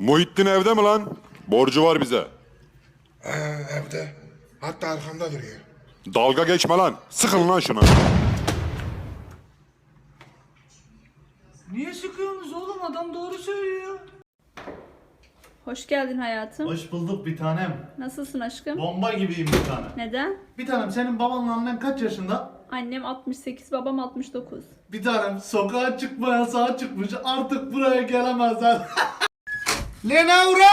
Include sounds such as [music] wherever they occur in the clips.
Muhittin evde mi lan? Borcu var bize. Ee, evde. Hatta arkamda duruyor. Dalga geçme lan. Sıkın lan şunu. Niye sıkıyorsunuz oğlum? Adam doğru söylüyor. Hoş geldin hayatım. Hoş bulduk bir tanem. Nasılsın aşkım? Bomba gibiyim bir tanem. Neden? Bir tanem senin babanla annen kaç yaşında? Annem 68, babam 69. Bir tanem sokağa çıkma yasağı çıkmış artık buraya gelemezler. [laughs] Lenavra!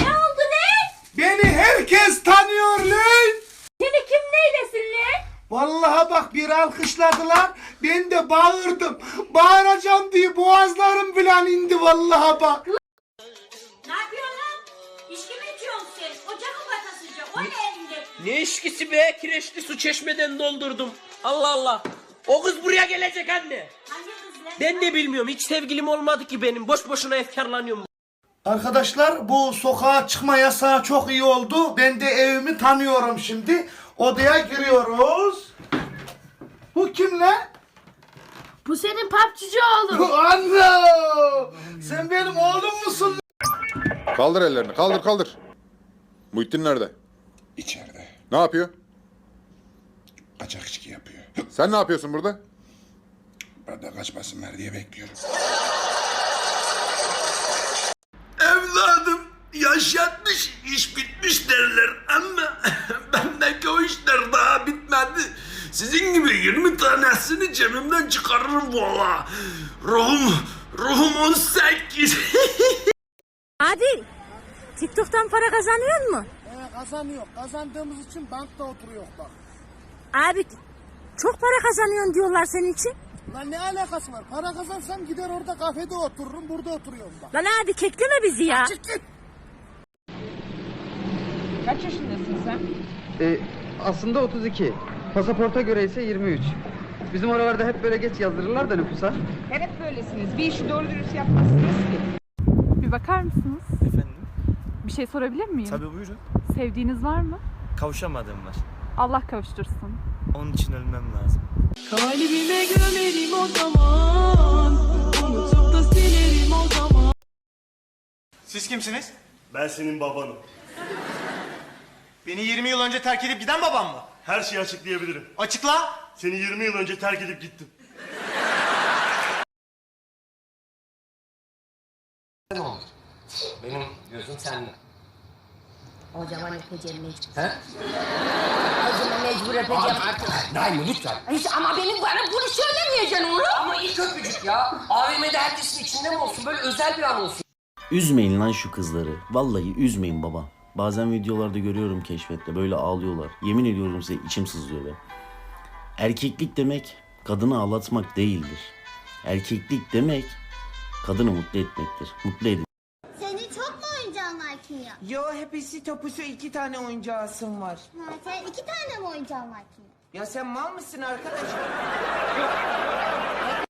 Ne oldu ne? Beni herkes tanıyor lan! Seni kim neylesin lan? Vallahi bak bir alkışladılar. Ben de bağırdım. Bağıracağım diye boğazlarım falan indi vallahi bak. Ne yapıyorsun lan? İçki mi içiyorsun sen? Ocak mı batasıca? O ne elinde? Ne işkisi be? Kireçli su çeşmeden doldurdum. Allah Allah. O kız buraya gelecek anne. Hangi kız lan? Ben de bilmiyorum. Hiç sevgilim olmadı ki benim. Boş boşuna efkarlanıyorum. Arkadaşlar bu sokağa çıkma yasağı çok iyi oldu. Ben de evimi tanıyorum şimdi. Odaya giriyoruz. Bu kim lan? Bu senin papçıcı oğlum. Anne! Sen benim oğlum musun? Kaldır ellerini. Kaldır kaldır. Muhittin nerede? İçeride. Ne yapıyor? Kaçak içki yapıyor. Sen ne yapıyorsun burada? Ben de kaçmasınlar diye bekliyorum. Yaş yatmış iş bitmiş derler ama [laughs] bendeki o işler daha bitmedi. Sizin gibi 20 tanesini cebimden çıkarırım valla. Ruhum, ruhum 18. Hadi. [laughs] TikTok'tan para kazanıyor mu? kazanıyor. Kazandığımız için bankta oturuyor bak. Abi çok para kazanıyorsun diyorlar senin için. Lan ne alakası var? Para kazansam gider orada kafede otururum. Burada oturuyorum bak. Lan abi kekleme bizi ya. Çık git. E, aslında 32. Pasaporta göre ise 23. Bizim oralarda hep böyle geç yazdırırlar da nüfusa. Hep böylesiniz. Bir işi doğru dürüst yapmazsınız ki. Bir bakar mısınız? Efendim? Bir şey sorabilir miyim? Tabii buyurun. Sevdiğiniz var mı? Kavuşamadığım var. Allah kavuştursun. Onun için ölmem lazım. Kalbime gömerim o zaman. Unutup da silerim o zaman. Siz kimsiniz? Ben senin babanım. Beni 20 yıl önce terk edip giden babam mı? Her şeyi açıklayabilirim. Açıkla. Seni 20 yıl önce terk edip gittim. Benim gözüm sende. O zaman öpeceğim mecbur. He? O zaman mecbur öpeceğim. Naime lütfen. Ay, Ama benim bana bunu söylemeyeceksin oğlum. Ama ilk öpücük ya. AVM'de herkesin içinde mi olsun? Böyle özel bir an olsun. Üzmeyin lan şu kızları. Vallahi üzmeyin baba. Bazen videolarda görüyorum keşfette böyle ağlıyorlar. Yemin ediyorum size içim sızlıyor be. Erkeklik demek kadını ağlatmak değildir. Erkeklik demek kadını mutlu etmektir. Mutlu edin. Senin çok mu oyuncağın var Kinya? Yo hepsi topusu iki tane oyuncağısın var. Ha, sen iki tane mi oyuncağın var Kinya? Ya sen mal mısın arkadaş? [laughs]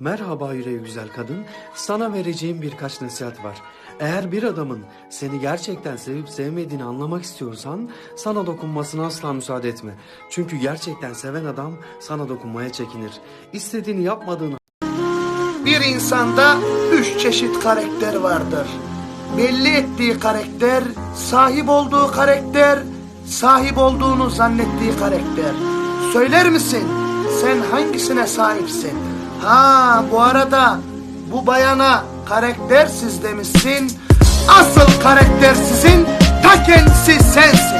Merhaba yüreği güzel kadın. Sana vereceğim birkaç nasihat var. Eğer bir adamın seni gerçekten sevip sevmediğini anlamak istiyorsan sana dokunmasına asla müsaade etme. Çünkü gerçekten seven adam sana dokunmaya çekinir. İstediğini yapmadığını Bir insanda üç çeşit karakter vardır. Belli ettiği karakter, sahip olduğu karakter, sahip olduğunu zannettiği karakter. Söyler misin? Sen hangisine sahipsin? Ha bu arada bu bayana karaktersiz demişsin. Asıl karaktersizin ta kendisi sensin.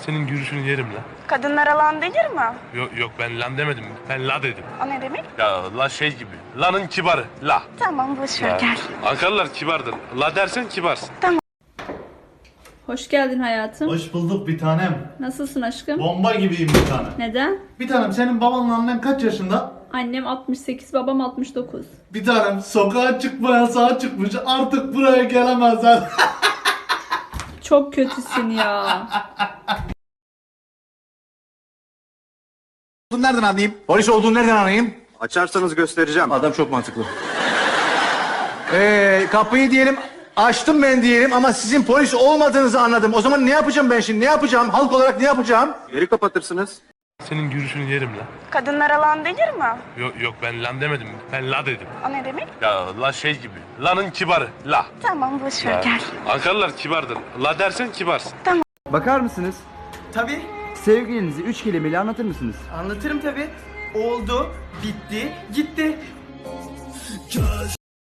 Senin gülüşünü yerim lan. Kadınlara lan denir mi? Yok yok ben lan demedim. Ben la dedim. O ne demek? Ya la şey gibi. La'nın kibarı. La. Tamam boş ver gel. Ankaralılar kibardır. La dersen kibarsın. Hoş geldin hayatım. Hoş bulduk bir tanem. Nasılsın aşkım? Bomba gibiyim bir tanem. Neden? Bir tanem senin babanla annen kaç yaşında? Annem 68, babam 69. Bir tanem sokağa çıkma yasağı çıkmış artık buraya gelemezler. [laughs] Çok kötüsün ya. Nereden anlayayım? Polis olduğunu nereden anlayayım? Açarsanız göstereceğim. Adam çok mantıklı. Ee, kapıyı diyelim açtım ben diyelim ama sizin polis olmadığınızı anladım. O zaman ne yapacağım ben şimdi? Ne yapacağım? Halk olarak ne yapacağım? Geri kapatırsınız. Senin gülüşünü yerim la. Kadınlar alan denir mi? Yok yok ben lan demedim. Ben la dedim. O ne demek? Ya la şey gibi. La'nın kibarı. La. Tamam boş ver gel. Ankaralılar kibardır. La dersen kibarsın. Bakar mısınız? Tabii. Sevgilinizi üç kelimeyle anlatır mısınız? Anlatırım tabii. Oldu, bitti, gitti.